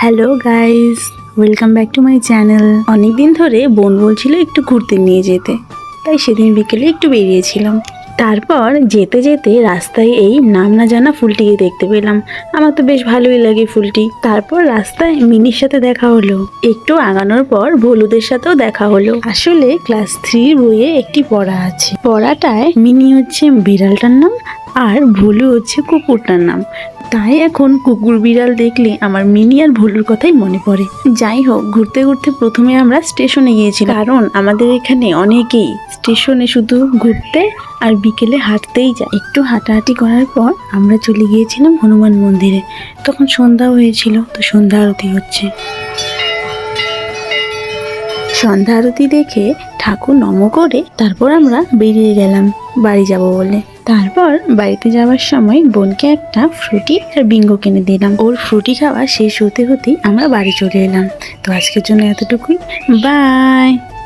Hello guys welcome back to my channel অনেকদিন ধরে বোন বলছিল একটু ঘুরতে নিয়ে যেতে। তাই সেদিন বিকেলে একটু বেরিয়েছিলাম। তারপর যেতে যেতে রাস্তায় এই নাম না জানা ফুলটিকে দেখতে পেলাম। আমার তো বেশ ভালোই লাগে ফুলটি। তারপর রাস্তায় মিনির সাথে দেখা হলো। একটু আগানোর পর ভলুদের সাথেও দেখা হলো। আসলে ক্লাস থ্রির বইয়ে একটি পড়া আছে। পড়াটায় মিনি হচ্ছে বিড়ালটার নাম। আর ভুলু হচ্ছে কুকুরটার নাম। তাই এখন কুকুর বিড়াল দেখলে আমার মিনি আর ভুলুর কথাই মনে পড়ে। যাই হোক, ঘুরতে ঘুরতে প্রথমে আমরা স্টেশনে গিয়েছিলাম। কারণ আমাদের এখানে অনেকেই স্টেশনে শুধু ঘুরতে আর বিকেলে হাঁটতেই যায়। একটু হাঁটাহাঁটি করার পর আমরা চলে গিয়েছিলাম হনুমান মন্দিরে। তখন সন্ধ্যা হয়েছিল, তো সন্ধ্যা আরতি হচ্ছে। সন্ধ্যা আরতি দেখে ঠাকুর নম করে তারপর আমরা বেরিয়ে গেলাম। বাড়ি যাব বলে। তারপর বাড়িতে যাওয়ার সময় বোনকে একটা ফ্রুটি আর বিঙ্গো কিনে দিলাম। ওর ফ্রুটি খাওয়া শেষ হতে হতেই আমরা বাড়ি চলে এলাম। তো আজকের জন্য এতটুকুই। বাই!